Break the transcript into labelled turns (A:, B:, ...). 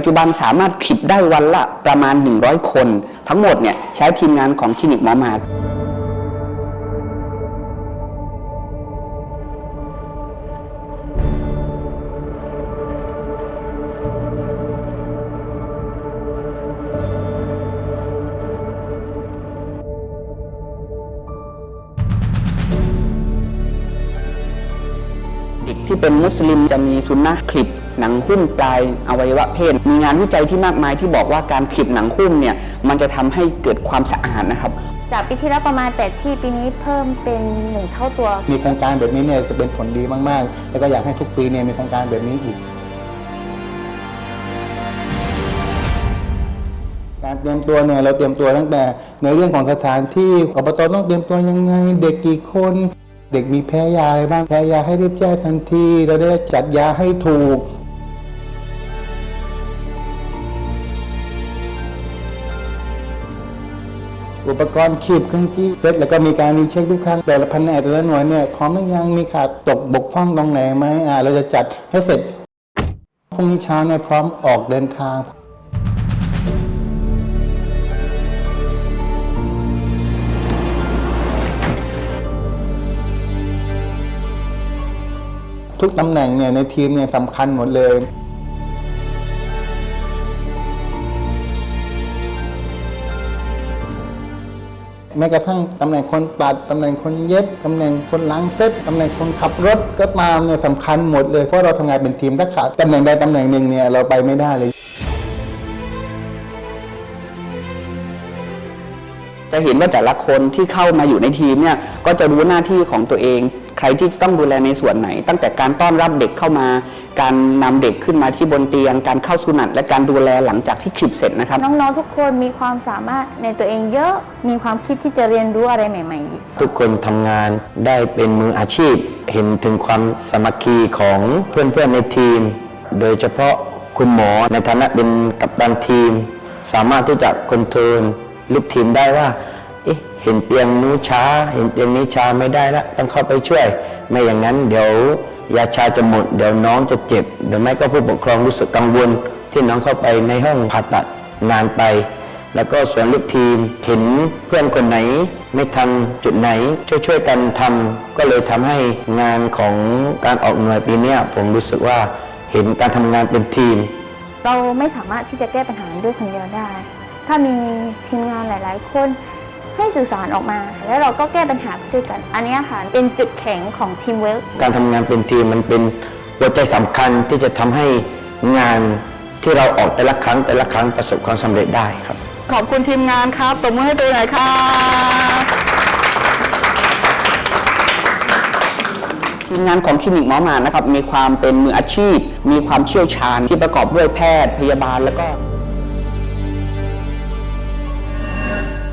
A: ปัจจุบันสามารถคลิปได้วันละประมาณ 100 คน ทั้งหมดเนี่ยใช้ทีมงานของคลินิกหมอมาเด็กที่เป็นมุสลิมจะมีสุนนะคลิป หนังหุ้มปลายอวัยวะเพศ มีงานวิจัยที่มากมายที่บอกว่าการคลิปหนังหุ้มเนี่ยมันจะทำให้เกิดความสะอาดนะครับ
B: จากปีที่แล้วประมาณ 8 ที่ปีนี้เพิ่มเป็น1เท่าตัว
C: มีโครงการแบบนี้เนี่ยจะเป็นผลดีมากๆ แล้วก็อยากให้ทุกปีเนี่ยมีโครงการแบบนี้อีก การเตรียมตัวเนี่ยเราเตรียมตัวตั้งแต่ ในเรื่องของสถานที่อบตต้องเตรียมตัวยังไง เด็กกี่คน เด็กมีแพ้ยาอะไรบ้างแพ้ยาให้รีบแจ้งทันที เราได้จัดยาให้ถูก อุปกรณ์ขีดเครื่องจี้เสร็จแล้วก็มีการรีเช็คทุกครั้งแต่ละแผนกแต่ละหน่วยเนี่ยพร้อมหรือยังมีขาดตกบกพร่องตรงไหนไหมอ่าเราจะจัดให้เสร็จพรุ่งนี้เช้าเนี่ยพร้อมออกเดินทางทุกตำแหน่งเนี่ยในทีมเนี่ยสำคัญหมดเลย แม้กระทั่งตำแหน่งคนปัดตำแหน่งคนเย็บตำแหน่งคนล้างเซ็ตตำแหน่งคนขับรถก็ตามเนี่ยสำคัญหมดเลยเพราะเราทำงานเป็นทีมถ้าขาดตำแหน่งใดตำแหน่งหนึ่งเนี่ยเราไปไม่ได้เลย
A: จะเห็นว่าแต่ละคนที่เข้ามาอยู่ในทีมเนี่ยก็จะรู้หน้าที่ของตัวเอง ใครที่จะต้องดูแลในส่วนไหน ตั้งแต่การต้อนรับเด็กเข้ามา การนำเด็กขึ้นมาที่บนเตียง การเข้าสุนัตและการดูแลหลังจากที่คลิปเสร็จนะครับ
B: น้องๆทุกคนมีความสามารถในตัวเองเยอะมีความคิดที่จะเรียนรู้อะไรใหม่ๆ
D: ทุกคนทำงานได้เป็นมืออาชีพ เห็นถึงความสามัคคีของเพื่อนๆในทีม โดยเฉพาะคุณหมอในฐานะเป็นกัปตันทีม สามารถที่จะคอนโทรลลูกทีมได้ว่า เอ๊ะเห็นเตียงนู้ช้า เห็นเตียงนี้ช้าไม่ได้ละต้องเข้าไปช่วย ไม่อย่างนั้นเดี๋ยวยาชาจะหมด เดี๋ยวน้องจะเจ็บเดี๋ยวไม่ก็ผู้ปกครองรู้สึกกังวล ที่น้องเข้าไปในห้องผ่าตัดนานไป แล้วก็ส่วนลูกทีมเห็นเพื่อนคนไหน ไม่ทำจุดไหน ช่วยๆกันทำก็เลยทำให้งานของการออกหน่วยปีนี้ผมรู้สึกว่าเห็นการทำงานเป็นทีม
B: เราไม่สามารถที่จะแก้ปัญหาด้วยคนเดียวได้ ถ้ามีทีมงานหลาย ๆ คน ให้สื่อสารออกมา แล้วเราก็แก้ปัญหาไปด้วยกัน อันเนี้ยค่ะเป็นจุดแข็งของทีมเวิร์ก
D: การทำงานเป็นทีมมันเป็นหัวใจสำคัญที่จะทำให้งานที่เราออกแต่ละครั้งแต่ละครั้งประสบความสำเร็จได้ครับ
A: ขอบคุณทีมงานครับตบมือให้ตัวเองหน่อยครับทีมงานของคลินิกหมอหมานะครับมีความเป็นมืออาชีพ มีความเชี่ยวชาญที่ประกอบด้วยแพทย์พยาบาลแล้วก็